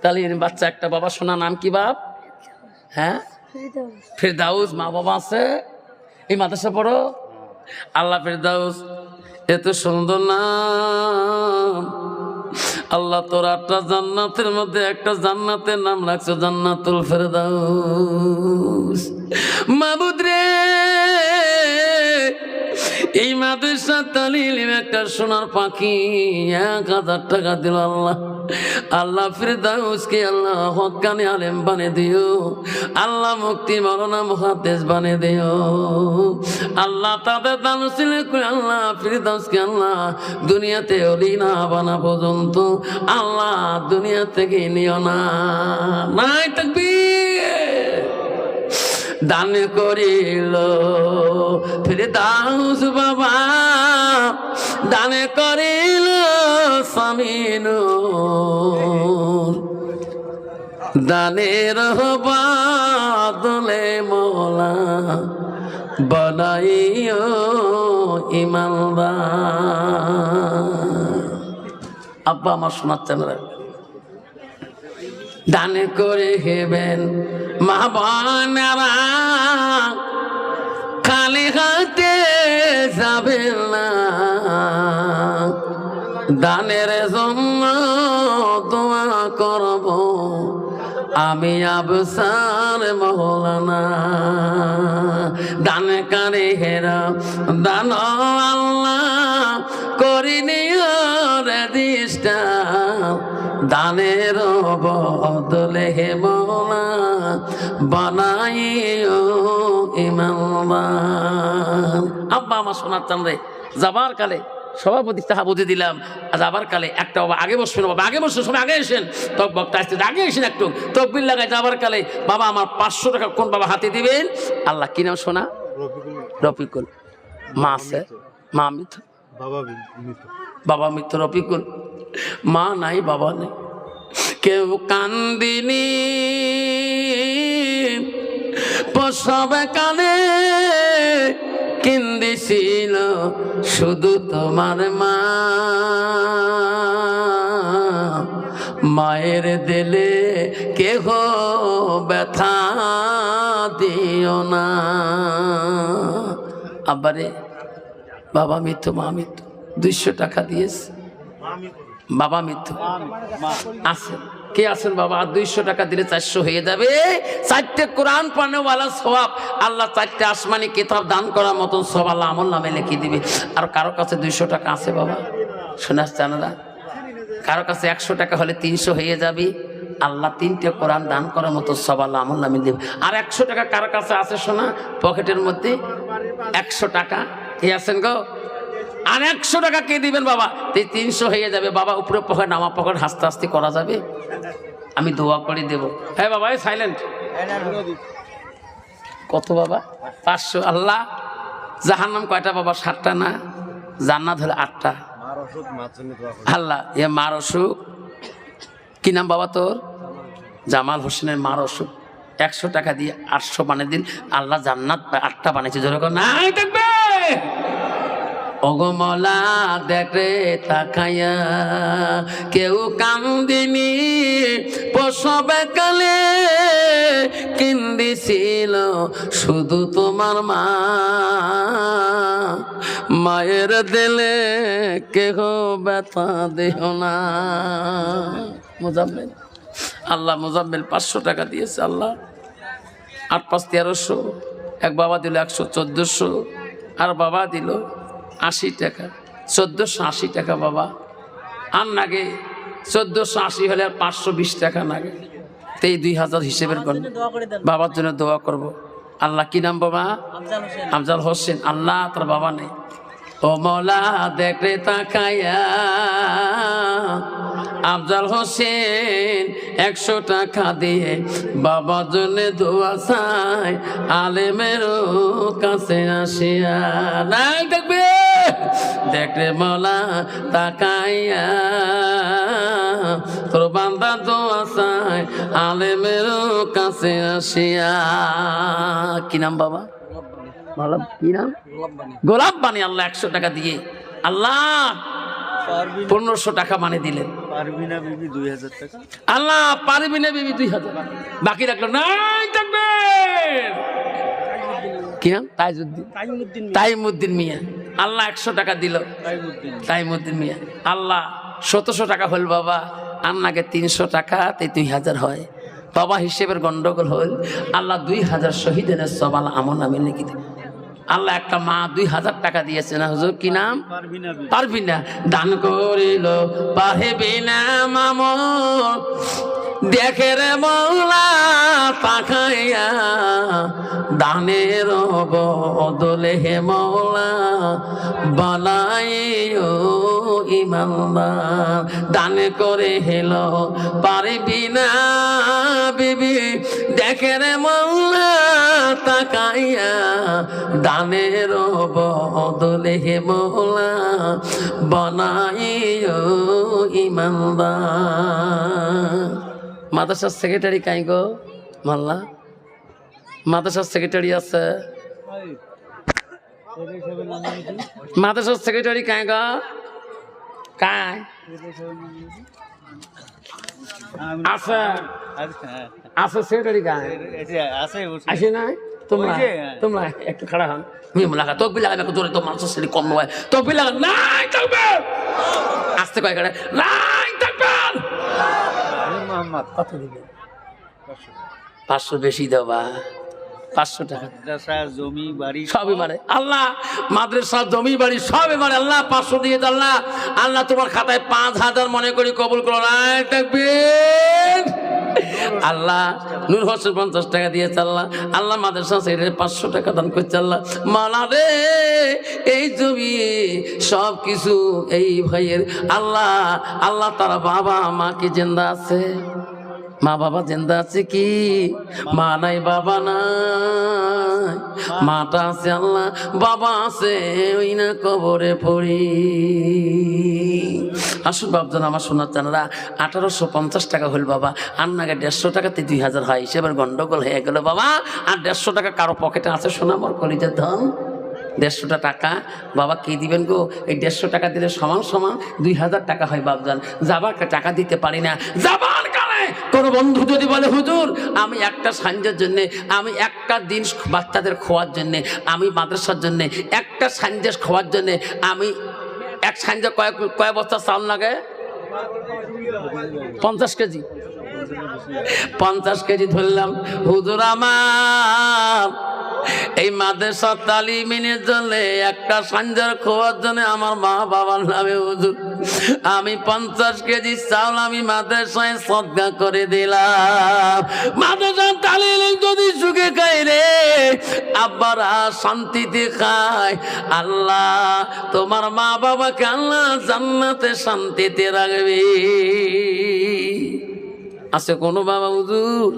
তাহলে এর বাচ্চা একটা বাবা শোনা নাম কি বাপ? হ্যাঁ? ফেরদাউস। মা বাবা আছে? এই মাদ্রাসা পড়ো। আল্লাহ ফেরদাউস এত সুন্দর নাম। আল্লাহ তোর আটটা জান্নাতের মধ্যে একটা জান্নাতের নাম রাখছে জান্নাতুল ফেরদাউস। মাবুদ রে! এই মাদ্রাসা তালিম একটা সোনার পাখি এক হাজার টাকা দিল আল্লাহ। আল্লাহ ফিরদাউসকে আল্লাহ হকানি আলেম বানে দিও। আল্লাহ মুক্তি মরনা মহাদেশ বানে দিও। আল্লাহ তাদের দানুসিল করে আল্লাহ ফিরদাউসকে আল্লাহ দুনিয়াতে অলি না বানা পর্যন্ত আল্লাহ দুনিয়া থেকে নিও না। নাই তাকবীর। দান করিল। ফিরে দাউস বাবা, দান করিল স্বামীন দানের বাদলে মোলা বনাইও ইমানদার। আব্বা, আমার শোনাচ্ছেন দান করে হেবেন মা খালি হাতে যাবেন না। দানের জন্য দোয়া করব। আমি আবসার মহলানা। দান কারে হেরা, দান আল্লাহ। করিনি দিষ্টা দানের বদলে হে মৌলা বানাইও ইমানদার আব্বা আমার শোনার চান রে যাবার কালে সভাপতি তাহা বুঝে দিলাম যাবার কালে একটা বাবা আগে বসবেন বাবা আগে বসুন সবাই আগে এসেন। তক বক্তা আসতে আগে এসেন একটু তকবির লাগায় যাবার কালে বাবা আমার পাঁচশো টাকা কোন বাবা হাতে দিবেন? আল্লাহ কি নাম শোনা রফিকুল। মা আছে? মা মিথ বাবা মৃত। বাবা মিত্র রফিকুল। মা নাই বাবা নেই। কেউ কান্দিনি। প্রসবে কানে কিন্দিছিল শুধু তোমার মা। মায়ের দিলে কেহ ব্যথা দিও না। আবারে বাবা মৃত্যু, মা মৃত্যু, দুইশো টাকা দিয়েছে। বাবা মৃত্যু। আছেন কে আছেন বাবা? দুইশো টাকা দিলে চারশো হয়ে যাবে। চারটে কোরআন পানেওয়ালা সবাব আল্লাহ চারটে আসমানি কিতাব দান করার মতন সব আল্লাহ আমল নামে লিখে দিবে। আর কারও কাছে দুইশো টাকা আছে বাবা? শোনাস জানারা কারও কাছে একশো টাকা হলে তিনশো হয়ে যাবে। আল্লাহ তিনটে কোরআন দান করার মতো সব আল্লাহ আমল নামে দেবে। আর একশো টাকা কারও কাছে আছে শোনা? পকেটের মধ্যে একশো টাকা। কে আছেন গো? আর একশো টাকা কে দিবেন বাবা? তিনশো হয়ে যাবে। বাবা, উপরে পকেট, নামা পকেট, হাসতে হাসতে করা যাবে? আমি দোয়া করে দেব। হ্যাঁ বাবা, এই সাইলেন্ট কত বাবা? পাঁচশো। আল্লাহ, জাহান্নাম কয়টা বাবা? সাতটা না? জান্নাত হলে আটটা। আল্লাহ, এ মার অসুখ। কি নাম বাবা তোর? জামাল হোসেনের মার অসুখ। একশো টাকা দিয়ে আটশো বানিয়ে দিন। আল্লাহ জান্নাত আটটা বানিয়েছে। যেরকম নাই দেখবে অগমলা দেখে তাকাইয়া কেউ কান্দিনি প্রসবে কালে কিন্দিছিল শুধু তোমার মা। মায়ের দিলে কেহ ব্যথা দেহ না। মোজাম্মেল, আল্লাহ মোজাম্মেল পাঁচশো টাকা দিয়েছে, আল্লাহ। আট পাঁচ তেরোশো, এক বাবা দিল একশো চোদ্দোশো, আর বাবা দিল আশি টাকা। চোদ্দোশো আশি টাকা বাবা। আর নাগে চোদ্দোশো আশি হলে আর পাঁচশো বিশ টাকা নাগে। তো এই দুই হাজার হিসেবের গণ বাবার জন্য দোয়া করব। আল্লাহ কি নাম বাবা? আমজাল হোসেন। আল্লাহ তার বাবা নেই। ও মৌলা দেখরে তাকায়া। আফজাল হোসেন একশো টাকা দিয়ে বাবার জন্য দোয়া চাই আলেমেরও কাছে আসিয়া। নাই দেখবে দেখরে মৌলা তাকাইয়া। তোর বান্দা দোয়া চাই আলেমেরও কাছে আসিয়া। কি নাম বাবা? ভালো কি নাম? গোলাপ বানি আল্লাহ একশো টাকা দিয়ে। আল্লাহ পনেরোশো টাকা মানে দিলেন। আল্লাহ পারবি না বিবি দুই হাজার। বাকি রাখল নাই থাকবে। কি নাম? তাইজুদ্দিন তাইমুদ্দিন মিয়া। আল্লাহ একশো টাকা দিল। তাইমুদ্দিন। মিয়া। আল্লাহ সতেরোশো টাকা হল বাবা আন্নাকে তিনশো টাকা তে দুই হাজার হয়। বাবা হিসেবের গন্ডগোল হল আল্লাহ দুই হাজার শহীদের সবাল আমন আমি দিল। আল্লাহ একটা মা দুই হাজার টাকা দিয়েছে না হুজুর কি নাম? পারবি না পারবি না। দান করিল পারবি না মাম দেখে রে মৌলা তাকাইয়া দানের বদলে হে মৌলা বানাইও ইমানদার। দান করে হেল, পারবি না বিবি। দেখে রে মৌলা তাকাইয়া দানের বদলে হে মৌলা বানাইও ইমানদার। মাদ্রাসার সেক্রেটারি কাই গো? মাল্লা। মাদ্রাসার সেক্রেটারি আছে। মাদ্রাসার সেক্রেটারি কাই গো? কাই? আছে। আছে সেক্রেটারি কাই? আছে নাই? তোমরা। তোমরা একটু খাড়া হন। মিম লাগা তকবি লাগা আমাকে জোরে তো কম নয় তকবি লাগা নাই থাকবে আসতে কয় কাড়ে নাই মোহাম্মদ। কত দিবে? পাঁচশো বেশি দেবা পাঁচশো টাকা। জমি বাড়ি সবই মারে আল্লাহ মাদ্রাসা জমি বাড়ি সবই মারে আল্লাহ পাঁচশো দিয়ে আল্লাহ। আল্লাহ তোমার খাতায় পাঁচ হাজার মনে করি কবুল করো। না আল্লাহ নূর হোসেন পঞ্চাশ টাকা দিয়েছে আল্লাহ। আল্লাহ মাদ্রাসা সেরে পাঁচশো টাকা দান করছে আল্লাহ। মালা রে, এই জমি সব কিছু এই ভাইয়ের আল্লাহ। আল্লাহ তার বাবা মা কি জিন্দা আছে? মা বাবা জিন্দা আছে কি? মা নাই, বাবা নাই। মাটা আছে আল্লাহ, বাবা আছে, ওই না কবরে পড়ি। আসুন বাবজন আমার সোনার চানারা আঠারোশো পঞ্চাশ টাকা হল বাবা, আর নাগে দেড়শো টাকাতে দুই হাজার হয়। হিসেবের গন্ডগোল হয়ে গেল বাবা, আর দেড়শো টাকা কারও পকেটে আছে সোনা মর কলিজের ধন? দেড়শোটা টাকা? বাবা, কে দিবেন গো? এই দেড়শো টাকা দিলে সমান সমান দুই হাজার টাকা হয় বাবজান যাবার টাকা দিতে পারি না। যাবার কালে কোনো বন্ধু যদি বলে, হুজুর, আমি একটা সাঞ্জের জন্য, আমি একটা দিন বাচ্চাদের খোয়ার জন্যে, আমি মাদ্রাসার জন্যে, একটা সাঞ্জের খোয়ার জন্যে, আমি এক সাইজে কয়েক কয়েক বস্তা চাল লাগে পঞ্চাশ কেজি। পঞ্চাশ কেজি ধরলাম। হুজুর আমার, এই মাদ্রাসা তালিমিনের জন্য একটা সাঞ্জার খোয়ার জন্য আমার মা বাবার নামে হুজুর, আমি পঞ্চাশ কেজি চাউল আমি মাদ্রাসায় সদ্গা করে দিলাম। মাদ্রাসা তালিম যদি সুখে খাই রে, আব্বারা শান্তিতে খায়। আল্লাহ, তোমার মা বাবাকে আল্লাহ জান্নাতে শান্তিতে রাখবে। আছে কোনো বাবা হুজুর?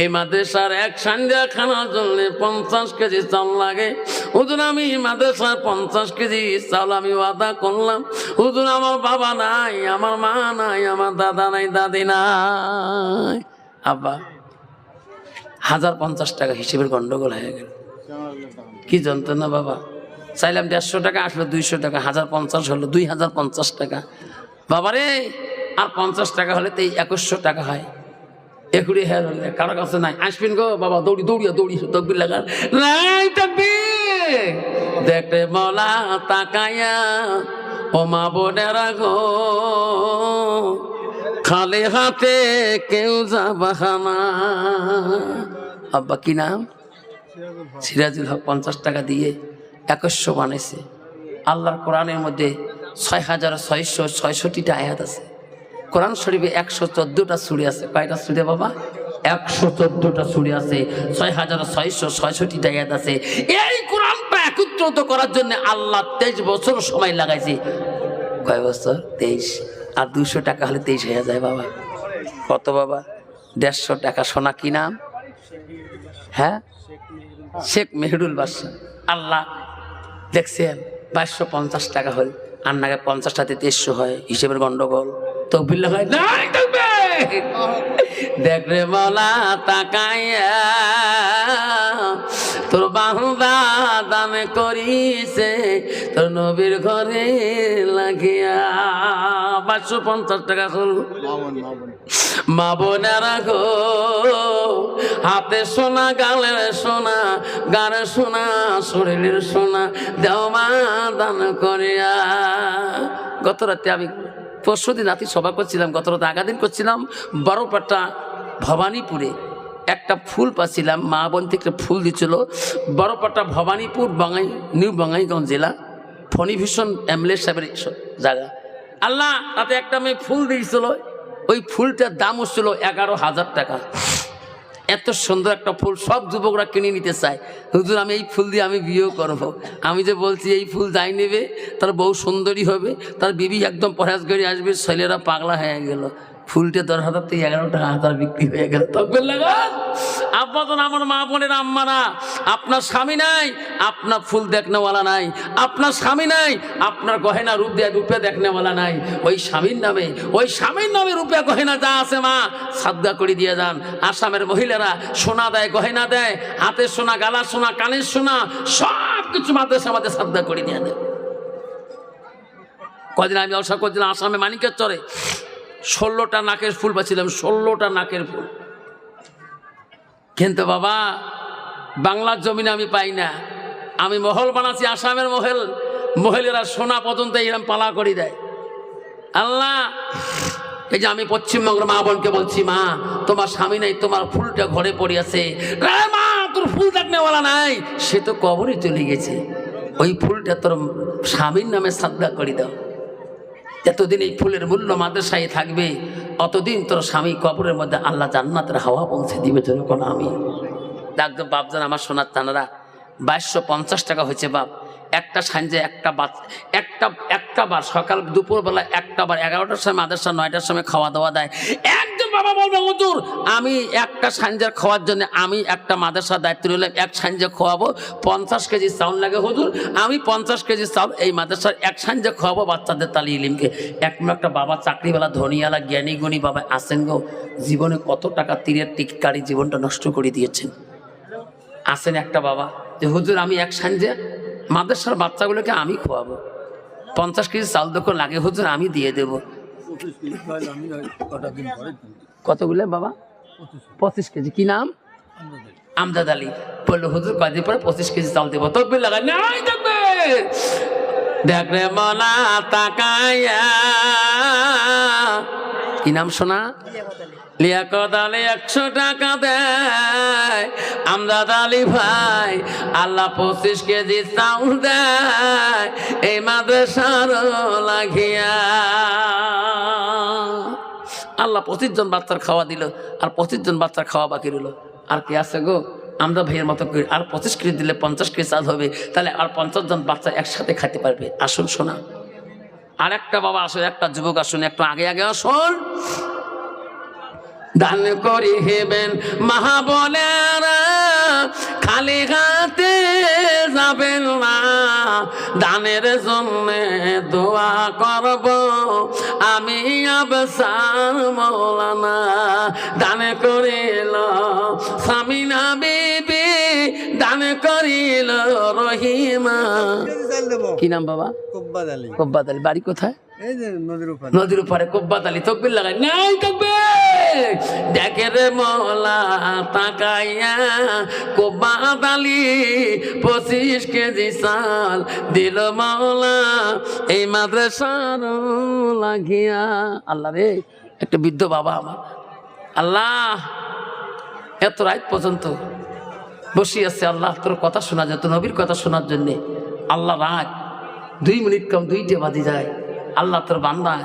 এই মাদ্রাসার এক সান্ধ্যা খানার জন্য পঞ্চাশ কেজি চাল লাগে। হুজুর, আমি মাদ্রাসার পঞ্চাশ কেজি চাল আমি ওয়াদা করলাম। হুজুর, আমার বাবা নাই, আমার মা নাই, আমার দাদা নাই, দাদি নাই। আব্বা, হাজার পঞ্চাশ টাকা হিসেবের গন্ডগোল হয়ে গেল। কি যন্ত্রণা বাবা। চাইলাম দেড়শো টাকা, আসলো দুইশো টাকা, হাজার পঞ্চাশ হলো দুই হাজার পঞ্চাশ টাকা। বাবারে আর পঞ্চাশ টাকা হলে তো এই টাকা হয়। একুড়ি হ্যাঁ কারও কাছে নাই। আসবেন গো, বাবা, দৌড়ি, দৌড়িয়া, দৌড়ি, তকবির লাগার নাই তকবি দেখতে বলা তাকায়া ও মা বোনেরা গো, খালি হাতে কেউ যাবাখানা আব্বা, কি নাম? সিরাজুল হক পঞ্চাশ টাকা দিয়ে একুশশো বানাইছে। আল্লাহর কোরআনের মধ্যে ছয় হাজার ছয়শো ছয়ষট্টিটা আয়াত আছে। কোরআন শরীফে একশো চোদ্দোটা ছুরি আছে। কয়টা ছুরি বাবা? একশো চোদ্দোটা ছুরি আছে। ছয় হাজার ছয়শো ছয়ষট্টিটা আয়াত আছে। এই কোরআনটা একত্রিত করার জন্য আল্লাহ তেইশ বছর সময় লাগাইছে। কয় বছর? তেইশ। আর দুশো টাকা হলে তেইশ হয়ে যায় বাবা। কত বাবা? দেড়শো টাকা। সোনা কি নাম? হ্যাঁ? শেখ মেহরুল বাদশাহ আল্লাহ দেখছেন, বাইশশো পঞ্চাশ টাকা হল। আর নাগে পঞ্চাশটাতে তেইশশো হয়। হিসেবের গন্ডগোল। তো বিল্লা হয় নাই থাকবে। দেখ রে বলা তাকাইয়া তোর বাহুদা দান করিছে তোর নবীর ঘরে লাগিয়া। পাঁচশো পঞ্চাশ টাকা হল। মা বোনেরা গো হাতে সোনা গালের সোনা গারে সোনা শরীরের সোনা দেও মা দান করিয়া। গত রাতে আমি পরশু দিন রাতে সভা করছিলাম, গত রাতে আগা দিন করছিলাম বারোপাটা ভবানীপুরে একটা ফুল পাচ্ছিলাম, মা বোন থেকে ফুল দিচ্ছিল। বড়পাটা ভবানীপুর বাঙাই নিউ বাঙাইগঞ্জ জেলা, ফণিভূষণ এমএলএ সাহেবের জায়গা। আল্লাহ তাতে একটা মেয়ে ফুল দিয়েছিল, ওই ফুলটার দাম হচ্ছিল এগারো হাজার টাকা। এত সুন্দর একটা ফুল সব যুবকরা কিনে নিতে চায়। হুজুর, আমি এই ফুল দিয়ে আমি বিয়েও করব। আমি যে বলছি এই ফুল যাই নেবে, তার বউ সুন্দরী হবে, তার বিবি একদম পরাজ করে আসবে, ছেলেরা পাগলা হয়ে গেল। ফুলটা দশ হাজার থেকে এগারোটা হাজার বিক্রি হয়ে গেল। তবে লাগান। আব্বাতন আমার মা বোনের আম্মারা আপনার স্বামী নাই, আপনার ফুল দেখনেওয়ালা নাই। আপনার স্বামী নাই, আপনার গহেনা রূপ দেয় রূপে দেখনেওয়ালা নাই। ওই স্বামীর নামে, ওই স্বামীর নামে রূপে গহেনা যা আছে মা সাদগা করে দিয়ে যান। আসামের মহিলারা সোনা দেয়, গহেনা দেয়। হাতের সোনা গালার সোনা, কানের সোনা, সব কিছু মাদ্রাসা আমাদের সাদগা করে দিয়ে দেয়। কদিন আমি অলসা করছিলাম, আসামে মানিকের চরে ষোলোটা নাকের ফুল পাচ্ছিলাম, ষোলোটা নাকের ফুল। কিন্তু বাবা, বাংলার জমিনে আমি পাই না। আমি মহল বানাচ্ছি, আসামের মহল। মহিলারা সোনা পর্যন্ত এরম পালা করে দেয়। আল্লাহ, এই যে আমি পশ্চিমবঙ্গের মা বোনকে বলছি, মা, তোমার স্বামী নাই, তোমার ফুলটা ঘরে পড়ে আছে। মা, তোর ফুল দেখনেওয়ালা নাই? সে তো কবরে চলে গেছে। ওই ফুলটা তোর স্বামীর নামে শ্রদ্ধা করে দাও। যতদিন এই ফুলের মূল্য মাদ্রাসায় থাকবে, অতদিন তোর স্বামী কবরের মধ্যে আল্লাহ জান্নাতের হাওয়া পৌঁছে দিবে তোর কোনো আমি। ডাকতো বাপজন, আমার সোনার তানারা, বাইশশো পঞ্চাশ টাকা হয়েছে বাপ। একটা সাঞ্জে একটা বাচ একটা একটা বার সকাল দুপুরবেলা, একটা বার এগারোটার সময়, মাদ্রাসা নয়টার সময় খাওয়া দাওয়া দেয়। একজন বাবা বলবে, হুজুর, আমি একটা সাঞ্জের খাওয়ার জন্য, আমি একটা মাদ্রাসার দায়িত্ব নিলাম, এক সাঞ্জে খাওয়াবো, পঞ্চাশ কেজি চাউল লাগে, হুজুর, আমি পঞ্চাশ কেজি চাউল এই মাদ্রাসার এক সাঞ্জে খাওয়াবো বাচ্চাদের তালি ইলিমকে। এক একটা বাবা চাকরিওয়ালা ধনিয়ালা জ্ঞানী গুণী বাবা আসেন গো, জীবনে কত টাকা তীরের টিকিট কারি জীবনটা নষ্ট করে দিয়েছেন। আসেন একটা বাবা যে, হুজুর, আমি এক সাঞ্জে মাদ্রাসার বাচ্চাগুলোকে আমি খোয়াবো। পঞ্চাশ কেজি চাল দোকান লাগে, হুজুর, আমি দিয়ে দেব। কতগুলো বাবা? পঁচিশ কেজি। কি নাম? আমজাদ আলী। বলল, হুজুর, কয়দিন পরে পঁচিশ কেজি চাল দেবো। তকবির লাগাই নাই মনা তাকায়া। কি নাম শোনা? একশো টাকা দেয়। আমদাদ আলী ভাই, আল্লাহ পঁচিশ কেজি চাউল দেয়। এই মাদ্রাসার লাগিয়া। আল্লাহ পঁচিশ জন বাচ্চার খাওয়া দিল, আর পঁচিশ জন বাচ্চার খাওয়া বাকি রইল। আর কি আছে গো? আমরা ভাইয়ের মতো করি আর পঁচিশ কেজি দিলে পঞ্চাশ কেজি চাল হবে, তাহলে আর পঞ্চাশ জন বাচ্চা একসাথে খাইতে পারবে। আসুন শোনা। আর একটা বাবা আসুন, একটা যুবক আসুন, একটু আগে আগে আসুন। দান করি হেবেন মহাবলেরা খালি হাতে যাবেন না। দানের জন্য দোয়া করব। আমি আবসার মৌলানা। দান করিল স্বামীনা বিবি দান করিল রহিমা। কি নাম বাবা? কব্বাদ আলী। আলী। বাড়ি কোথায়? নদীর উপর। কব্বাত আলী। তকবির লাগাই। নাই তকবির! দেখে রে মলা তাকাইয়া আলী পঁচিশ কেজি চাল দিল মৌলা এই মাদ্রাসার লাগিয়া। আল্লাহ রে, একটা বৃদ্ধ বাবা আমার। আল্লাহ, এত রাত পর্যন্ত বসে আছে আল্লাহ, তোর কথা শোনা যায়, তোর নবীর কথা শোনার জন্যে। আল্লাহ রাগ দুই মিনিট কম দুইটে বাজে যায়। আল্লাহ তোর বান্দা।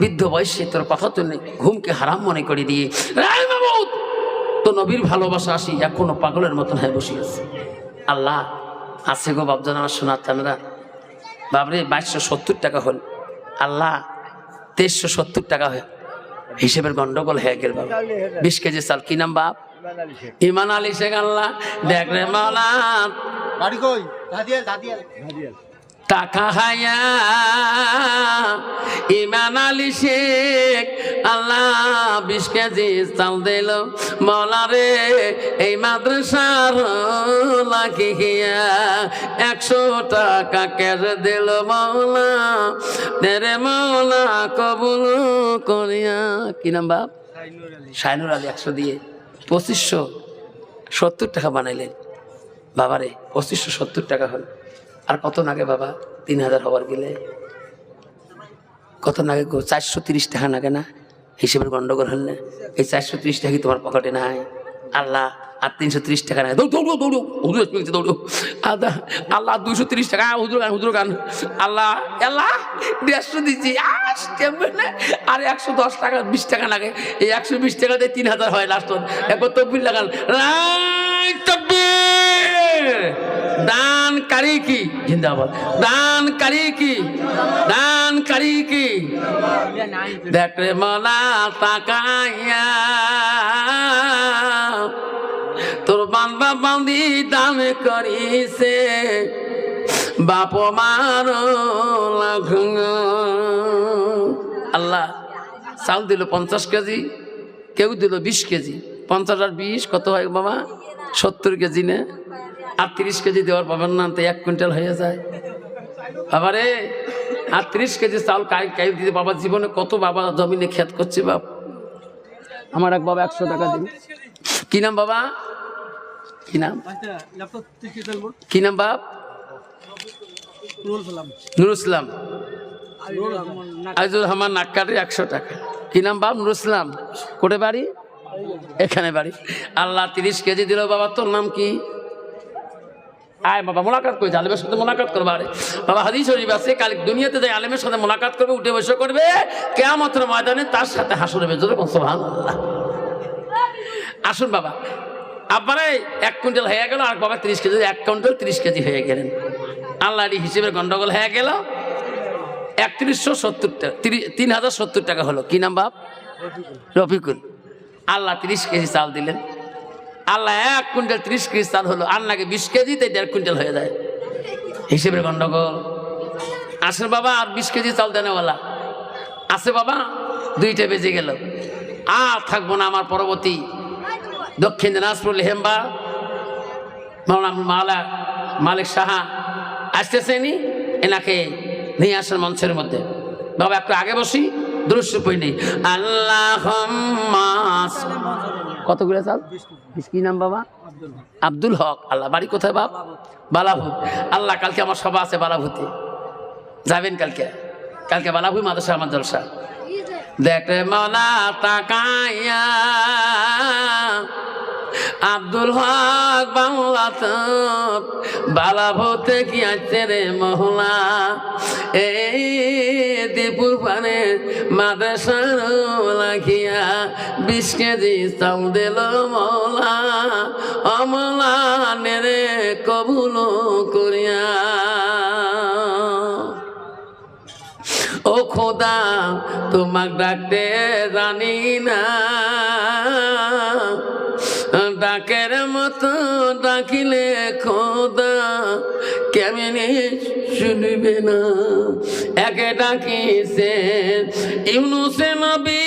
বৃদ্ধ বয়সে তোর কথা জন্য ঘুমকে হারাম মনে করে দিয়ে, রায় মাহমুদ তো নবীর ভালোবাসা আসি, এখনও পাগলের মতন হয়ে বসে আছে। আল্লাহ, আছে গো বাবজান আমার শোনার চানরা বাবরে বাইশশো সত্তর টাকা হল। আল্লাহ, তেইশশো সত্তর টাকা হয়, হিসেবের গন্ডগোল হয়ে গেল বাবা বিশ কেজি চাল, কি নাম বাপ? ইমান আলী শেখ, আল্লাহ। দেখ রে মাওলা বাড়ি কই? দাদিয়াল দাদিয়াল দাদিয়াল টাকা হায়া ইমান আলী শেখ আল্লাহ বিশ কেজি চাল দিল মলারে এই মাদ্রাসার লাগিয়া একশো টাকা ক্যাশ দিল মৌলা তেরে মৌলা কবুল করিয়া। কি নাম বাপ? শাইনুর আলী একশো দিয়ে। পঁচিশশো সত্তর টাকা বানাইলেন। বাবারে পঁচিশশো সত্তর টাকা হল। আর কত নাগে বাবা? তিন হাজার হবার গেলে। কত নাগে চারশো তিরিশ টাকা নাগে না? হিসেবের গন্ডগোল হল না। এই চারশো তিরিশ টাকা কি তোমার পকেটে নাই? আল্লাহ, আর তিনশো তিরিশ টাকা নাই। দৌড়, দৌড়ো হুজুর বলছে, দৌড়ো। আদা আল্লাহ দুশো তিরিশ টাকা হুজুর গান হুজুর গান আল্লাহ আল্লাহ, দেড়শো দিচ্ছি? আর একশো দশ টাকা, বিশ টাকা লাগে এই একশো বিশ টাকা দিয়ে তিন হাজার হয় লাস্ট একবার তব্বির লাগান। তব্বির দান কারি কি? জিন্দাবাদ। দান কারি কি? দান কারি কি? দেখ রে মলা, তাকাইয়া। তোর বান্দা বান্দি দান করিছে। বাপ মার আল্লাহ চাল দিল পঞ্চাশ কেজি, কেউ দিল বিশ কেজি। পঞ্চাশ আর বিশ কত হয় বাবা? সত্তর কেজি না। আর তিরিশ কেজি দেওয়ার পাবেন না, তো এক কুইন্টাল হয়ে যায়। বাবা রে আর তিরিশ কেজি চাল কাই কাই দিতে বাবা জীবনে কত বাবা জমিনে খেত করছে বাপ। আমার এক বাবা একশো টাকা দিন। কি নাম বাবা? কি নাম? কি নাম বাপ? নুর ইসলাম। আইজুর রহমান নাক্কারি একশো টাকা। কি নাম বাপ? নুর ইসলাম। কোটে বাড়ি? এখানে বাড়ি। আল্লাহ তিরিশ কেজি দিল বাবা, তোর নাম কি? আয় বাবা, মোলাকাত করে আলেমের সাথে মোলাকাত করবে আরে বাবা, হাদিস শরীফ আছে, কাল দুনিয়াতে যায় আলেমের সাথে মোলাকাত করবে, উঠে বসে করবে, কেয়ামতের ময়দানে তার সাথে হাসুর আসুন বাবা, আব্বারে, এক কুইন্টাল হয়ে গেল, আর বাবা তিরিশ কেজি, এক কুইন্টাল তিরিশ কেজি হয়ে গেলেন। আল্লাহ হিসেবে গন্ডগোল হয়ে গেল। একত্রিশশো সত্তর টাকা তিন হাজার সত্তর টাকা হলো। কি নাম বাপ? রফিকুল। আল্লাহ তিরিশ কেজি চাল দিলেন। আল্লাহ এক কুইন্টাল তিরিশ কেজি চাল হলো নাকি বিশ কেজিতে দেড় কুইন্টাল হয়ে যায়। হিসেবের গন্ডগোল। আসেন বাবা, আর বিশ কেজি চাল দেনেওয়ালা আছে বাবা, দুইটা বেজে গেল। আর থাকব না আমার পরবর্তী। দক্ষিণ দিনাজপুর লেহেম্বা মালা মালিক সাহা আসতেছেনি এনাকে নিয়ে আসার মঞ্চের মধ্যে। বাবা, একটু আগে বসি দৃশ্য পই নেই আল্লাহ কতগুলো চাল? কি নাম বাবা? আব্দুল হক। আল্লাহ বাড়ি কোথায় বাপ? বালাভূত। আল্লাহ কালকে আমার সভা আছে বালাভূতে। যাবেন কালকে? কালকে বালাভূ মাদ্রাসা আমার জলসা। দেখ মলা তাকাইয়া। আব্দুল হক বাংলা বালা ভৌতে কি আছে রে মহলা? এই দীপুর পানে মাদ্রাসার লাগিয়া বিশ কেজি চাল দিল মৌলা অমলা নেরে কবুল করিয়া। ও খোদা, তোমাক ডাকতে জানি না। মতো ডাকিলে খোদা, কেমনে শুনবে না? একে ডাকিছে ইউনুসে নবী,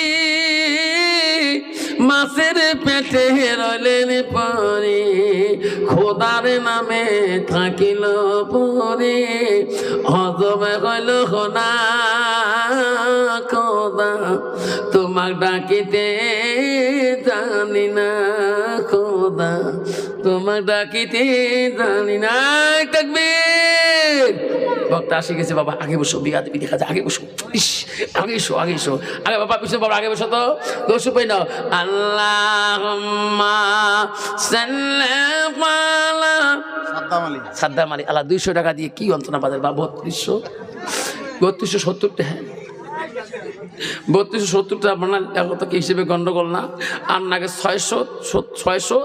মাছের পেটে রলেন পরে, খোদার নামে থাকিল পরে। হজমে হইল হোনা খোদা, তোমাক ডাকিতে জানি না। তোমাক ডাকিতে জানি না থাকবে বক্তা আসে গেছে বাবা আগে বসো বিয়া দেবী দেখা যায় আগে বসো। ইস আগে এসো আগে এসো। আগে বাবা পিছনে বাবা আগে বসো তো। পাই আল্লাহ সাদ্দাম আলী। আল্লাহ দুইশো টাকা দিয়ে কি অন্তনা বাজার বা বত্রিশশো। বত্রিশশো সত্তর টাকা বত্রিশশো সত্তরটা আপনার একতাকে কি হিসেবে গণ্ডগোল না। আর নাকি ছয়শো ছয়শো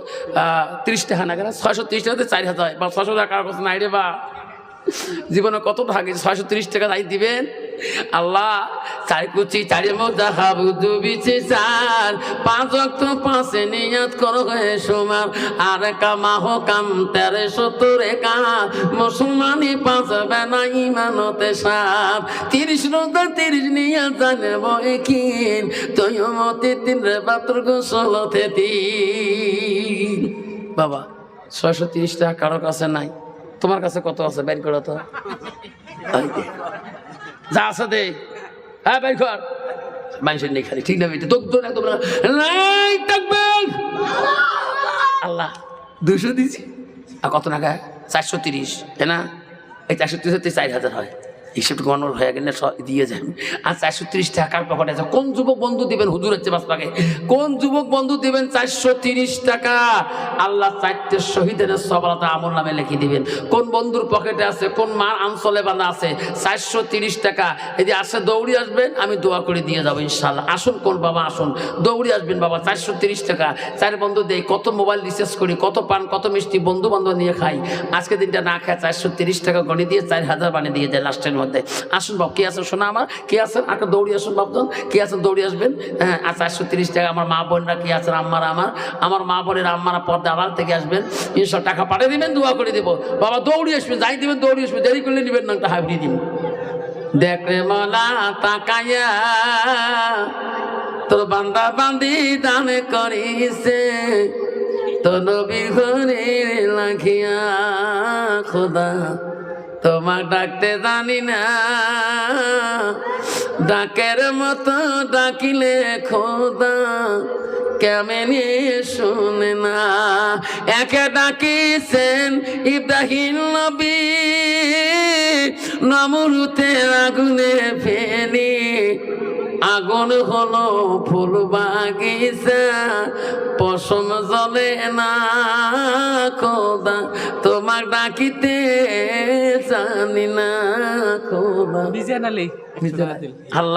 তিরিশ টাকা নাকি না? ছয়শো তিরিশ টাকাতে চার হাজার বা ছয়শো টাকা কারও কাছে নাই রে বা। জীবনে কত থাকে ছয়শো তিরিশ টাকা তাই দিবেন? আল্লাহ, চার কুচি, চারি দুবিছে চার পাঁচ অক্ট পাঁচে নিয়াত করো হয়ে সোমার। আর কামা হো কাম তেরে সত্তরে কা মুসলমানি পাঁচ বেনা ইমানতে সার তিরিশ রোজা, তিরিশ নিয়াত বই কিন তুই মতে তিন রে বাত্র গোসলতে বাবা, ছয়শো তিরিশ টাকা কারও কাছে নাই। তোমার কাছে কত আছে? বের করো তো। যে। আছে হ্যাঁ ভাই কর। মানুষের নেই খালি, ঠিক না বেটে? তোর না। তোমরা আল্লাহ দুশো দিছি আর কত টাকা চারশো তিরিশ, তাই না? এই চারশো তিরিশ চার হাজার হয়। হিসেব গণর হয়ে গেলে দিয়ে যান। আর চারশো তিরিশ টাকার পকেটে আছে। কোন যুবক বন্ধু দিবেন হুজুর হচ্ছে বাস পাকে কোন যুবক বন্ধু দিবেন চারশো তিরিশ টাকা? আল্লাহ চারটে শহীদের সবলতা আমল নামে লিখে দিবেন। কোন বন্ধুর পকেটে আছে? কোন মার আনসলে বাঁধা আছে? চারশো তিরিশ টাকা। যদি আসে দৌড়ি আসবেন, আমি দোয়া করে দিয়ে যাব ইনশাল্লাহ আসুন কোন বাবা, আসুন। দৌড়ি আসবেন বাবা, চারশো তিরিশ টাকা। চার বন্ধু দেই, কত মোবাইল রিচার্জ করি, কত পান, কত মিষ্টি বন্ধু বান্ধব নিয়ে খাই। আজকে দিনটা না খায়, চারশো তিরিশ টাকা গণে দিয়ে চার হাজার বানিয়ে দিয়ে যায় লাস্টের মধ্যে। আসুন বাবু কে আছেন শোনা আমার? কে আছেন? আগে দৌড়ি আসুন বাবজন কে আছেন? দৌড়ি আসবেন। হ্যাঁ চারশো তিরিশ টাকা আমার মা বোনরা কি আছেন? আম্মারা আমার। আমার মা বোনের আম্মারা পর্দা আড়াল থেকে আসবেন। ইনশাল টাকা পাঠিয়ে দিবেন, দোয়া করে দেবো। বাবা দৌড়ি আসবেন, যাই দিবেন দৌড়ি আসবেন। দেরি করলে নেবেন না, একটা হাইব্রিড দিবেন দেখরে মলা তাকাইয়া তোর বান্দা বান্দি দান করিছে। তো নবী ঘরে লাখিয়া খোদা। তোমার ডাকতে জানি না। ডাকের মতো ডাকিলে খোদা কেমনি শুনে না। একে ডাকিছেন ইব্রাহিম নবী, নমরুতে আগুনে ফেলি আগুন হলো ফুল বাগিচা পশম জলে না খোদা তোমার ডাকিতে জানি না খোদা। আল্লাহ